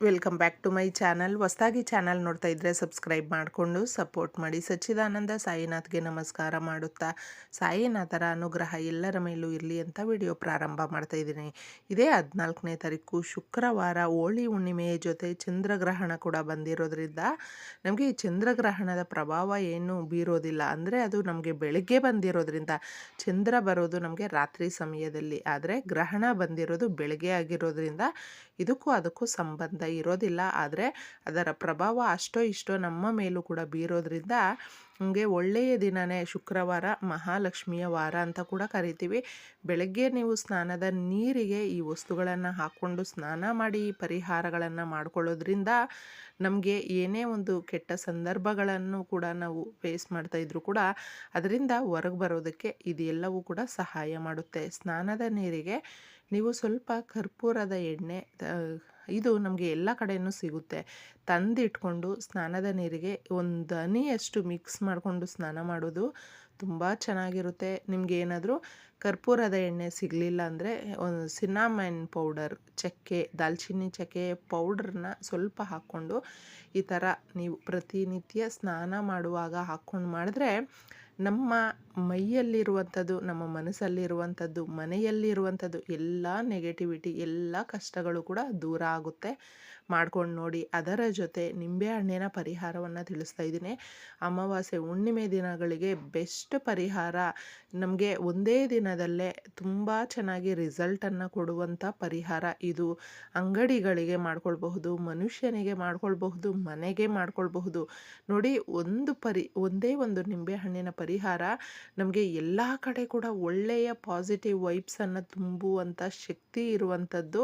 Welcome back to my channel. ಹೊಸದಾಗಿ channel ನೋಡ್ತಾ ಇದ್ದರೆ ಸಬ್ಸ್ಕ್ರೈಬ್ ಮಾಡಿಕೊಂಡು ಸಪೋರ್ಟ್ ಮಾಡಿ. ಸಚ್ಚಿದಾನಂದ ಸಾಯಿನಾಥ್ಗೆ ನಮಸ್ಕಾರ ಮಾಡುತ್ತಾ, ಸಾಯಿನಾಥರ ಅನುಗ್ರಹ ಎಲ್ಲರ ಮೇಲೂ ಇರಲಿ ಅಂತ ವಿಡಿಯೋ ಪ್ರಾರಂಭ ಮಾಡ್ತಾ ಇದ್ದೀನಿ. ಇದೇ ಹದಿನಾಲ್ಕನೇ ತಾರೀಕು, ಶುಕ್ರವಾರ ಹೋಳಿ ಹುಣ್ಣಿಮೆಯ ಜೊತೆ ಚಂದ್ರಗ್ರಹಣ ಕೂಡ ಬಂದಿರೋದ್ರಿಂದ ನಮಗೆ ಈ ಚಂದ್ರಗ್ರಹಣದ ಪ್ರಭಾವ ಏನು ಬೀರೋದಿಲ್ಲ. ಅಂದರೆ ಅದು ನಮಗೆ ಬೆಳಗ್ಗೆ ಬಂದಿರೋದ್ರಿಂದ ಚಂದ್ರ ಬರೋದು ನಮಗೆ ರಾತ್ರಿ ಸಮಯದಲ್ಲಿ. ಆದರೆ ಗ್ರಹಣ ಬಂದಿರೋದು ಬೆಳಗ್ಗೆ ಆಗಿರೋದ್ರಿಂದ ಇದಕ್ಕೂ ಅದಕ್ಕೂ ಸಂಬಂಧ ಇರೋದಿಲ್ಲ. ಆದರೆ ಅದರ ಪ್ರಭಾವ ಅಷ್ಟೋ ಇಷ್ಟೋ ನಮ್ಮ ಮೇಲೂ ಕೂಡ ಬೀರೋದ್ರಿಂದ ನಮಗೆ ಒಳ್ಳೆಯ ದಿನವೇ ಶುಕ್ರವಾರ ಮಹಾಲಕ್ಷ್ಮಿಯ ವಾರ ಅಂತ ಕೂಡ ಕರಿತೀವಿ. ಬೆಳಗ್ಗೆ ನೀವು ಸ್ನಾನದ ನೀರಿಗೆ ಈ ವಸ್ತುಗಳನ್ನು ಹಾಕ್ಕೊಂಡು ಸ್ನಾನ ಮಾಡಿ ಪರಿಹಾರಗಳನ್ನು ಮಾಡ್ಕೊಳ್ಳೋದ್ರಿಂದ ನಮಗೆ ಏನೇ ಒಂದು ಕೆಟ್ಟ ಸಂದರ್ಭಗಳನ್ನು ಕೂಡ ನಾವು ಫೇಸ್ ಮಾಡ್ತಾ ಇದ್ರೂ ಕೂಡ ಅದರಿಂದ ಹೊರಗೆ ಬರೋದಕ್ಕೆ ಇದೆಲ್ಲವೂ ಕೂಡ ಸಹಾಯ ಮಾಡುತ್ತೆ. ಸ್ನಾನದ ನೀರಿಗೆ ನೀವು ಸ್ವಲ್ಪ ಕರ್ಪೂರದ ಎಣ್ಣೆ ಇದು ನಮಗೆ ಎಲ್ಲ ಕಡೆಯೂ ಸಿಗುತ್ತೆ. ತಂದಿಟ್ಕೊಂಡು ಸ್ನಾನದ ನೀರಿಗೆ ಒಂದು ಹನಿಯಷ್ಟು ಮಿಕ್ಸ್ ಮಾಡಿಕೊಂಡು ಸ್ನಾನ ಮಾಡೋದು ತುಂಬ ಚೆನ್ನಾಗಿರುತ್ತೆ. ನಿಮಗೆ ಏನಾದರೂ ಕರ್ಪೂರದ ಎಣ್ಣೆ ಸಿಗಲಿಲ್ಲ ಅಂದರೆ ಒಂದು ಸಿನಾಮೈನ್ ಪೌಡರ್, ಚಕ್ಕೆ, ದಾಲ್ಚಿನ್ನಿ ಚಕ್ಕೆ ಪೌಡ್ರನ್ನ ಸ್ವಲ್ಪ ಹಾಕ್ಕೊಂಡು ಈ ಥರ ನೀವು ಪ್ರತಿನಿತ್ಯ ಸ್ನಾನ ಮಾಡುವಾಗ ಹಾಕ್ಕೊಂಡು ಮಾಡಿದ್ರೆ ನಮ್ಮ ಮೈಯಲ್ಲಿರುವಂಥದ್ದು, ನಮ್ಮ ಮನಸ್ಸಲ್ಲಿರುವಂಥದ್ದು, ಮನೆಯಲ್ಲಿರುವಂಥದ್ದು, ಎಲ್ಲ ನೆಗೆಟಿವಿಟಿ ಎಲ್ಲ ಕಷ್ಟಗಳು ಕೂಡ ದೂರ ಆಗುತ್ತೆ. ಮಾಡ್ಕೊಂಡು ನೋಡಿ, ಅದರ ಜೊತೆ ನಿಂಬೆಹಣ್ಣಿನ ಪರಿಹಾರವನ್ನು ತಿಳಿಸ್ತಾ ಇದ್ದೀನಿ. ಅಮಾವಾಸ್ಯೆ, ಹುಣ್ಣಿಮೆ ದಿನಗಳಿಗೆ ಬೆಸ್ಟ್ ಪರಿಹಾರ, ನಮಗೆ ಒಂದೇ ದಿನದಲ್ಲೇ ತುಂಬ ಚೆನ್ನಾಗಿ ರಿಸಲ್ಟನ್ನು ಕೊಡುವಂಥ ಪರಿಹಾರ ಇದು. ಅಂಗಡಿಗಳಿಗೆ ಮಾಡ್ಕೊಳ್ಬಹುದು, ಮನುಷ್ಯನಿಗೆ ಮಾಡ್ಕೊಳ್ಬಹುದು, ಮನೆಗೆ ಮಾಡ್ಕೊಳ್ಬಹುದು. ನೋಡಿ, ಒಂದು ಪರಿ, ಒಂದೇ ಒಂದು ನಿಂಬೆಹಣ್ಣಿನ ಪರಿಹಾರ ನಮಗೆ ಎಲ್ಲ ಕಡೆ ಕೂಡ ಒಳ್ಳೆಯ ಪಾಸಿಟಿವ್ ವೈಬ್ಸನ್ನು ತುಂಬುವಂಥ ಶಕ್ತಿ ಇರುವಂಥದ್ದು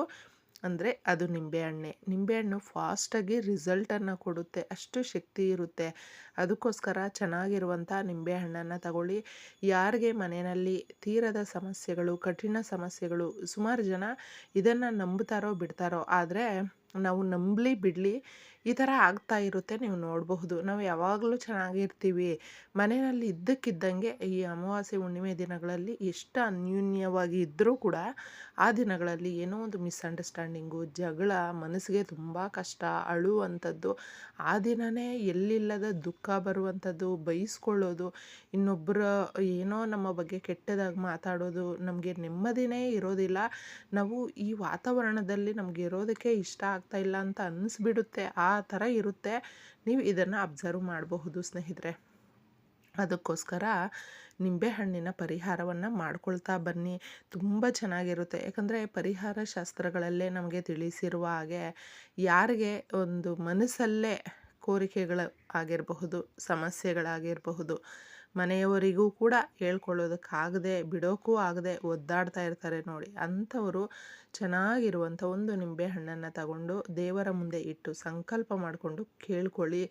ಅಂದರೆ ಅದು ನಿಂಬೆಹಣ್ಣೆ ನಿಂಬೆಹಣ್ಣು ಫಾಸ್ಟಾಗಿ ರಿಸಲ್ಟನ್ನು ಕೊಡುತ್ತೆ, ಅಷ್ಟು ಶಕ್ತಿ ಇರುತ್ತೆ. ಅದಕ್ಕೋಸ್ಕರ ಚೆನ್ನಾಗಿರುವಂಥ ನಿಂಬೆಹಣ್ಣನ್ನು ತಗೊಳ್ಳಿ. ಯಾರಿಗೆ ಮನೆಯಲ್ಲಿ ತೀರದ ಸಮಸ್ಯೆಗಳು, ಕಠಿಣ ಸಮಸ್ಯೆಗಳು ಸುಮಾರು ಜನ ಇದನ್ನು ನಂಬುತ್ತಾರೋ ಬಿಡ್ತಾರೋ, ಆದರೆ ನಾವು ನಂಬಲಿ ಬಿಡಲಿ ಈ ಥರ ಆಗ್ತಾ ಇರುತ್ತೆ, ನೀವು ನೋಡಬಹುದು. ನಾವು ಯಾವಾಗಲೂ ಚೆನ್ನಾಗಿರ್ತೀವಿ. ಮನೆಯಲ್ಲಿ ಇದ್ದಕ್ಕಿದ್ದಂಗೆ ಈ ಅಮಾವಾಸ್ಯೆ, ಹುಣ್ಣಿಮೆ ದಿನಗಳಲ್ಲಿ ಎಷ್ಟು ಅನ್ಯೂನ್ಯವಾಗಿ ಇದ್ದರೂ ಕೂಡ ಆ ದಿನಗಳಲ್ಲಿ ಏನೋ ಒಂದು ಮಿಸ್ಅಂಡರ್ಸ್ಟ್ಯಾಂಡಿಂಗು, ಜಗಳ, ಮನಸ್ಸಿಗೆ ತುಂಬ ಕಷ್ಟ, ಅಳುವಂಥದ್ದು, ಆ ದಿನವೇ ಎಲ್ಲಿಲ್ಲದ ದುಃಖ ಬರುವಂಥದ್ದು, ಬೈಸ್ಕೊಳ್ಳೋದು ಇನ್ನೊಬ್ಬರ ಏನೋ ನಮ್ಮ ಬಗ್ಗೆ ಕೆಟ್ಟದಾಗಿ ಮಾತಾಡೋದು, ನಮಗೆ ನೆಮ್ಮದಿನೇ ಇರೋದಿಲ್ಲ. ನಾವು ಈ ವಾತಾವರಣದಲ್ಲಿ ನಮಗೆ ಇರೋದಕ್ಕೆ ಇಷ್ಟ ಆಗ್ತಾ ಇಲ್ಲ ಅಂತ ಅನ್ನಿಸ್ಬಿಡುತ್ತೆ ಆ ಥರ ಇರುತ್ತೆ. ನೀವು ಇದನ್ನು ಅಬ್ಸರ್ವ್ ಮಾಡಬಹುದು ಸ್ನೇಹಿತರೆ. ಅದಕ್ಕೋಸ್ಕರ ನಿಂಬೆಹಣ್ಣಿನ ಪರಿಹಾರವನ್ನು ಮಾಡ್ಕೊಳ್ತಾ ಬನ್ನಿ. ತುಂಬ ಚೆನ್ನಾಗಿರುತ್ತೆ. ಯಾಕಂದರೆ ಪರಿಹಾರ ಶಾಸ್ತ್ರಗಳಲ್ಲೇ ನಮಗೆ ತಿಳಿಸಿರುವ ಹಾಗೆ ಯಾರಿಗೆ ಒಂದು ಮನಸ್ಸಲ್ಲೇ ಕೋರಿಕೆಗಳು ಆಗಿರಬಹುದು, ಸಮಸ್ಯೆಗಳಾಗಿರಬಹುದು, ಮನೆಯವರಿಗೂ ಕೂಡ ಹೇಳ್ಕೊಳ್ಳೋದಕ್ಕಾಗದೆ ಬಿಡೋಕ್ಕೂ ಆಗದೆ ಒದ್ದಾಡ್ತಾ ಇರ್ತಾರೆ ನೋಡಿ. ಅಂಥವರು ಚೆನ್ನಾಗಿರುವಂಥ ಒಂದು ನಿಂಬೆ ಹಣ್ಣನ್ನು ತಗೊಂಡು ದೇವರ ಮುಂದೆ ಇಟ್ಟು ಸಂಕಲ್ಪ ಮಾಡಿಕೊಂಡು ಕೇಳ್ಕೊಳ್ಳಿ,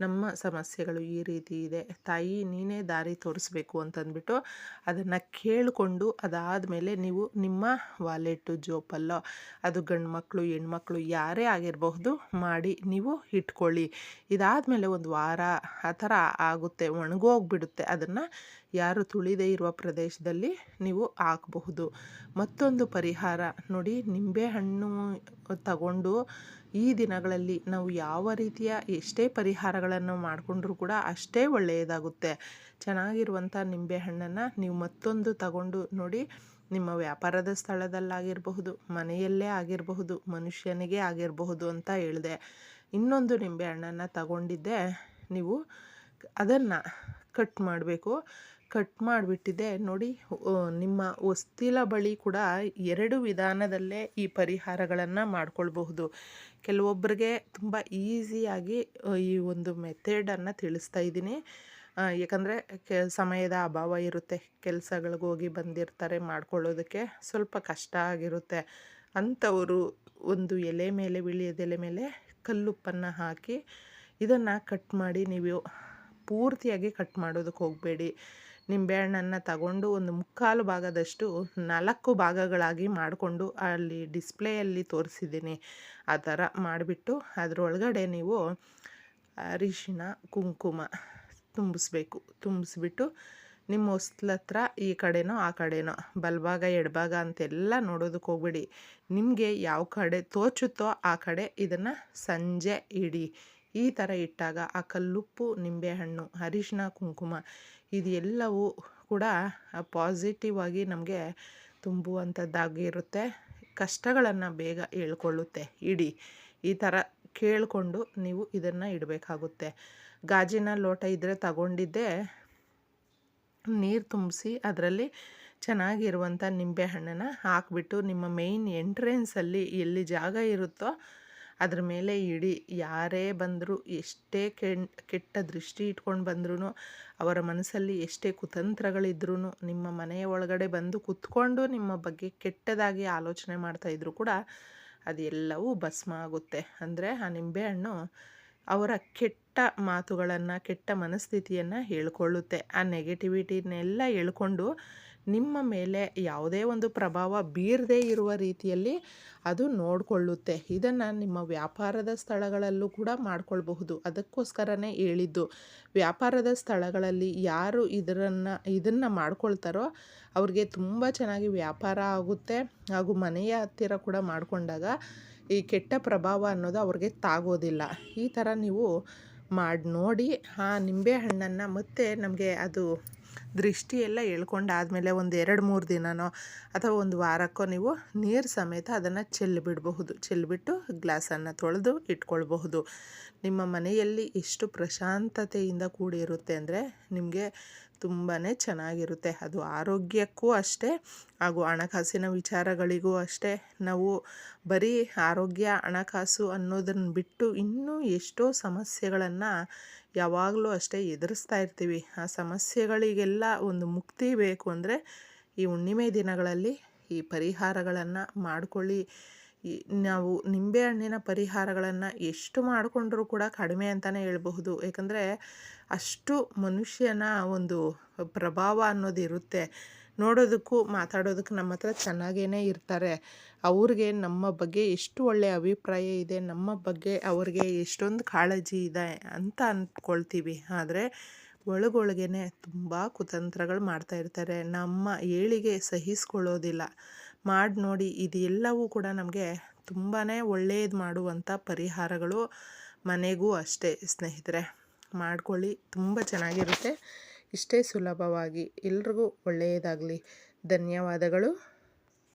ನಮ್ಮ ಸಮಸ್ಯೆಗಳು ಈ ರೀತಿ ಇದೆ, ತಾಯಿ ನೀನೇ ದಾರಿ ತೋರಿಸ್ಬೇಕು ಅಂತಂದ್ಬಿಟ್ಟು ಅದನ್ನು ಕೇಳಿಕೊಂಡು ಅದಾದಮೇಲೆ ನೀವು ನಿಮ್ಮ ವಾಲೆಟ್ಟು ಜೋಪಲ್ಲೋ, ಅದು ಗಂಡು ಮಕ್ಕಳು ಹೆಣ್ಮಕ್ಳು, ಯಾರೇ ಆಗಿರಬಹುದು, ಮಾಡಿ ನೀವು ಇಟ್ಕೊಳ್ಳಿ. ಇದಾದಮೇಲೆ ಒಂದು ವಾರ ಆ ಥರ ಆಗುತ್ತೆ, ಒಣಗೋಗ್ಬಿಡುತ್ತೆ. ಅದನ್ನು ಯಾರು ತುಳಿದೇ ಇರುವ ಪ್ರದೇಶದಲ್ಲಿ ನೀವು ಹಾಕಬಹುದು. ಮತ್ತೊಂದು ಪರಿಹಾರ ನೋಡಿ ನಿಂಬೆಹಣ್ಣು ತಗೊಂಡು ಈ ದಿನಗಳಲ್ಲಿ ನಾವು ಯಾವ ರೀತಿಯ ಎಷ್ಟೇ ಪರಿಹಾರಗಳನ್ನು ಮಾಡಿಕೊಂಡ್ರೂ ಕೂಡ ಅಷ್ಟೇ ಒಳ್ಳೆಯದಾಗುತ್ತೆ. ಚೆನ್ನಾಗಿರುವಂಥ ನಿಂಬೆಹಣ್ಣನ್ನು ನೀವು ಮತ್ತೊಂದು ತಗೊಂಡು ನೋಡಿ, ನಿಮ್ಮ ವ್ಯಾಪಾರದ ಸ್ಥಳದಲ್ಲಾಗಿರಬಹುದು, ಮನೆಯಲ್ಲೇ ಆಗಿರಬಹುದು, ಮನುಷ್ಯನಿಗೆ ಆಗಿರಬಹುದು ಅಂತ ಹೇಳಿದೆ. ಇನ್ನೊಂದು ನಿಂಬೆ ಹಣ್ಣನ್ನು ತಗೊಂಡಿದ್ದೆ. ನೀವು ಅದನ್ನು ಕಟ್ ಮಾಡಬೇಕು. ಕಟ್ ಮಾಡಿಬಿಟ್ಟಿದೆ. ನೋಡಿ ನಿಮ್ಮ ಹೊಸ್ತಿಲ ಬಳಿ ಕೂಡ ಎರಡು ವಿಧಾನದಲ್ಲೇ ಈ ಪರಿಹಾರಗಳನ್ನು ಮಾಡ್ಕೊಳ್ಬಹುದು. ಕೆಲವೊಬ್ಬರಿಗೆ ತುಂಬ ಈಸಿಯಾಗಿ ಈ ಒಂದು ಮೆಥಡನ್ನು ತಿಳಿಸ್ತಾ ಇದ್ದೀನಿ. ಯಾಕಂದರೆ ಕೆ, ಸಮಯದ ಅಭಾವ ಇರುತ್ತೆ. ಕೆಲಸಗಳಿಗೆ ಹೋಗಿ ಬಂದಿರ್ತಾರೆ ಮಾಡ್ಕೊಳ್ಳೋದಕ್ಕೆ. ಸ್ವಲ್ಪ ಕಷ್ಟ ಆಗಿರುತ್ತೆ. ಅಂಥವರು ಒಂದು ಎಲೆ ಮೇಲೆ, ಬಿಳಿಯದೆಲೆ ಮೇಲೆ ಕಲ್ಲುಪ್ಪನ್ನು ಹಾಕಿ ಇದನ್ನು ಕಟ್ ಮಾಡಿ ನೀವು ಪೂರ್ತಿಯಾಗಿ ಕಟ್ ಮಾಡೋದಕ್ಕೆ ಹೋಗಬೇಡಿ. ನಿಂಬೆಹಣ್ಣನ್ನು ತಗೊಂಡು ಒಂದು ಮುಕ್ಕಾಲು ಭಾಗದಷ್ಟು ನಾಲ್ಕು ಭಾಗಗಳಾಗಿ ಮಾಡಿಕೊಂಡು ಅಲ್ಲಿ ಡಿಸ್ಪ್ಲೇಯಲ್ಲಿ ತೋರಿಸಿದ್ದೀನಿ. ಆ ಥರ ಮಾಡಿಬಿಟ್ಟು ಅದರೊಳಗಡೆ ನೀವು ಅರಿಶಿನ ಕುಂಕುಮ ತುಂಬಿಸ್ಬೇಕು. ತುಂಬಿಸ್ಬಿಟ್ಟು ನಿಮ್ಮ ಹೊಸ್ತ್ಲ ಹತ್ರ ಈ ಕಡೆನೋ, ಆ ಕಡೆನೋ, ಬಲಭಾಗ, ಎಡಭಾಗ ಅಂತೆಲ್ಲ ನೋಡೋದಕ್ಕೆ ಹೋಗ್ಬೇಡಿ. ನಿಮಗೆ ಯಾವ ಕಡೆ ತೋಚುತ್ತೋ ಆ ಕಡೆ ಇದನ್ನು ಸಂಜೆ ಇಡಿ. ಈ ಥರ ಇಟ್ಟಾಗ ಆ ಕಲ್ಲುಪ್ಪು ನಿಂಬೆಹಣ್ಣು ಅರಿಶಿನ ಕುಂಕುಮ ಇದೆಲ್ಲವೂ ಕೂಡ ಪಾಸಿಟಿವ್ ಆಗಿ ನಮಗೆ ತುಂಬುವಂಥದ್ದಾಗಿರುತ್ತೆ ಕಷ್ಟಗಳನ್ನು ಬೇಗ ಹೇಳ್ಕೊಳ್ಳುತ್ತೆ. ಇಡಿ. ಈ ಥರ ಕೇಳಿಕೊಂಡು ನೀವು ಇದನ್ನು ಇಡಬೇಕಾಗುತ್ತೆ. ಗಾಜಿನ ಲೋಟ ಇದ್ದರೆ ತಗೊಂಡಿದ್ದೆ ನೀರು ತುಂಬಿಸಿ ಅದರಲ್ಲಿ ಚೆನ್ನಾಗಿರುವಂಥ ನಿಂಬೆಹಣ್ಣನ್ನು ಹಾಕಿಬಿಟ್ಟು ನಿಮ್ಮ ಮೇಯ್ನ್ ಎಂಟ್ರೆನ್ಸಲ್ಲಿ ಎಲ್ಲಿ ಜಾಗ ಇರುತ್ತೋ ಅದ್ರ ಮೇಲೆ ಇಡಿ. ಯಾರೇ ಬಂದರೂ ಎಷ್ಟೇ ಕೆಟ್ಟ ದೃಷ್ಟಿ ಇಟ್ಕೊಂಡು ಬಂದ್ರೂ ಅವರ ಮನಸ್ಸಲ್ಲಿ ಎಷ್ಟೇ ಕುತಂತ್ರಗಳಿದ್ರೂ ನಿಮ್ಮ ಮನೆಯ ಒಳಗಡೆ ಬಂದು ಕುತ್ಕೊಂಡು ನಿಮ್ಮ ಬಗ್ಗೆ ಕೆಟ್ಟದಾಗಿ ಆಲೋಚನೆ ಮಾಡ್ತಾಯಿದ್ರು ಕೂಡ ಅದೆಲ್ಲವೂ ಭಸ್ಮ ಆಗುತ್ತೆ. ಅಂದರೆ ಆ ನಿಂಬೆಹಣ್ಣು ಅವರ ಕೆಟ್ಟ ಮಾತುಗಳನ್ನು, ಕೆಟ್ಟ ಮನಸ್ಥಿತಿಯನ್ನು ಹೇಳ್ಕೊಳ್ಳುತ್ತೆ. ಆ ನೆಗೆಟಿವಿಟಿನೆಲ್ಲ ಹೇಳ್ಕೊಂಡು ನಿಮ್ಮ ಮೇಲೆ ಯಾವುದೇ ಒಂದು ಪ್ರಭಾವ ಬೀರದೇ ಇರುವ ರೀತಿಯಲ್ಲಿ ಅದು ನೋಡಿಕೊಳ್ಳುತ್ತೆ. ಇದನ್ನು ನಿಮ್ಮ ವ್ಯಾಪಾರದ ಸ್ಥಳಗಳಲ್ಲೂ ಕೂಡ ಮಾಡಿಕೊಳ್ಬಹುದು. ಅದಕ್ಕೋಸ್ಕರನೇ ಹೇಳಿದ್ದು. ವ್ಯಾಪಾರದ ಸ್ಥಳಗಳಲ್ಲಿ ಯಾರು ಇದರನ್ನು, ಇದನ್ನು ಮಾಡ್ಕೊಳ್ತಾರೋ ಅವ್ರಿಗೆ ತುಂಬ ಚೆನ್ನಾಗಿ ವ್ಯಾಪಾರ ಆಗುತ್ತೆ. ಹಾಗೂ ಮನೆಯ ಹತ್ತಿರ ಕೂಡ ಮಾಡಿಕೊಂಡಾಗ ಈ ಕೆಟ್ಟ ಪ್ರಭಾವ ಅನ್ನೋದು ಅವ್ರಿಗೆ ತಾಗೋದಿಲ್ಲ. ಈ ಥರ ನೀವು ಮಾಡಿ ನೋಡಿ, ಆ ನಿಂಬೆ ಹಣ್ಣನ್ನು ಮತ್ತೆ ನಮಗೆ ಅದು ದೃಷ್ಟಿಯೆಲ್ಲ ಎಳ್ಕೊಂಡಾದಮೇಲೆ ಒಂದು ಎರಡು ಮೂರು ದಿನನೋ ಅಥವಾ ಒಂದು ವಾರಕ್ಕೋ ನೀವು ನೀರು ಸಮೇತ ಅದನ್ನು ಚೆಲ್ಲಿಬಿಡಬಹುದು ಚೆಲ್ಲಿಬಿಟ್ಟು ಗ್ಲಾಸನ್ನು ತೊಳೆದು ಇಟ್ಕೊಳ್ಬಹುದು. ನಿಮ್ಮ ಮನೆಯಲ್ಲಿ ಎಷ್ಟು ಪ್ರಶಾಂತತೆಯಿಂದ ಕೂಡಿರುತ್ತೆ ಅಂದರೆ ನಿಮಗೆ ತುಂಬಾ ಚೆನ್ನಾಗಿರುತ್ತೆ. ಅದು ಆರೋಗ್ಯಕ್ಕೂ ಅಷ್ಟೇ, ಹಾಗೂ ಹಣಕಾಸಿನ ವಿಚಾರಗಳಿಗೂ ಅಷ್ಟೇ. ನಾವು ಬರೀ ಆರೋಗ್ಯ, ಹಣಕಾಸು ಅನ್ನೋದನ್ನು ಬಿಟ್ಟು ಇನ್ನೂ ಎಷ್ಟೋ ಸಮಸ್ಯೆಗಳನ್ನು ಯಾವಾಗಲೂ ಅಷ್ಟೇ ಎದುರಿಸ್ತಾ ಇರ್ತೀವಿ. ಆ ಸಮಸ್ಯೆಗಳಿಗೆಲ್ಲ ಒಂದು ಮುಕ್ತಿ ಬೇಕು ಅಂದರೆ ಈ ಹುಣ್ಣಿಮೆ ದಿನಗಳಲ್ಲಿ ಈ ಪರಿಹಾರಗಳನ್ನು ಮಾಡಿಕೊಳ್ಳಿ. ನಾವು ನಿಂಬೆ ಹಣ್ಣಿನ ಪರಿಹಾರಗಳನ್ನು ಎಷ್ಟು ಮಾಡಿಕೊಂಡ್ರೂ ಕೂಡ ಕಡಿಮೆ ಅಂತಲೇ ಹೇಳಬಹುದು. ಏಕೆಂದರೆ ಅಷ್ಟು ಮನುಷ್ಯನ ಒಂದು ಪ್ರಭಾವ ಅನ್ನೋದು ಇರುತ್ತೆ. ನೋಡೋದಕ್ಕೂ ಮಾತಾಡೋದಕ್ಕೆ ನಮ್ಮ ಹತ್ರ ಚೆನ್ನಾಗೇ ಇರ್ತಾರೆ. ಅವ್ರಿಗೆ ನಮ್ಮ ಬಗ್ಗೆ ಎಷ್ಟು ಒಳ್ಳೆಯ ಅಭಿಪ್ರಾಯ ಇದೆ, ನಮ್ಮ ಬಗ್ಗೆ ಅವ್ರಿಗೆ ಎಷ್ಟೊಂದು ಕಾಳಜಿ ಇದೆ ಅಂತ ಅಂದ್ಕೊಳ್ತೀವಿ ಆದರೆ ಒಳಗೊಳಗೇ ತುಂಬ ಕುತಂತ್ರಗಳು ಮಾಡ್ತಾ ಇರ್ತಾರೆ. ನಮ್ಮ ಏಳಿಗೆ ಸಹಿಸ್ಕೊಳ್ಳೋದಿಲ್ಲ. ಮಾಡಿ ನೋಡಿ ಇದೆಲ್ಲವೂ ಕೂಡ ನಮಗೆ ತುಂಬಾ ಒಳ್ಳೆಯದು ಮಾಡುವಂಥ ಪರಿಹಾರಗಳು ಮನೆಗೂ ಅಷ್ಟೇ, ಸ್ನೇಹಿತರೆ. ಮಾಡ್ಕೊಳ್ಳಿ, ತುಂಬ ಚೆನ್ನಾಗಿರುತ್ತೆ. ಇಷ್ಟೇ ಸುಲಭವಾಗಿ. ಎಲ್ರಿಗೂ ಒಳ್ಳೆಯದಾಗಲಿ ಧನ್ಯವಾದಗಳು.